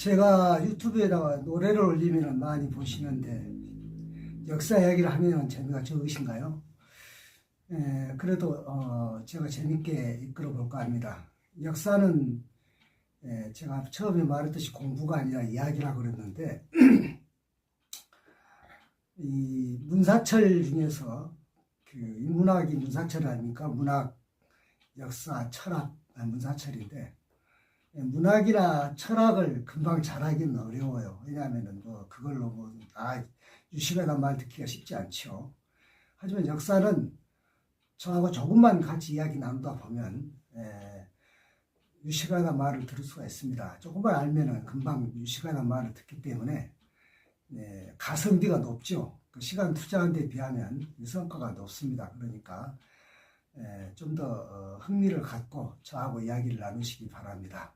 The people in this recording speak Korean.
제가 유튜브에다가 노래를 올리면 많이 보시는데 역사 이야기를 하면 재미가 적으신가요? 에, 그래도 어, 제가 재밌게 이끌어 볼까 합니다. 역사는 에, 제가 처음에 말했듯이 공부가 아니라 이야기라고 그랬는데 이 문사철 중에서 그 인문학이 문사철 아닙니까? 문학, 역사, 철학, 아, 문사철인데 예, 문학이나 철학을 금방 잘하기는 어려워요. 왜냐하면은 뭐 그걸로 뭐아 유시가란 말 듣기가 쉽지 않죠. 하지만 역사는 저하고 조금만 같이 이야기 나누다 보면 에, 유시가란 말을 들을 수가 있습니다. 조금만 알면은 금방 유시가란 말을 듣기 때문에 네, 가성비가 높죠. 그 시간 투자한 데 비하면 이 성과가 높습니다. 그러니까 좀더 어, 흥미를 갖고 저하고 이야기를 나누시기 바랍니다.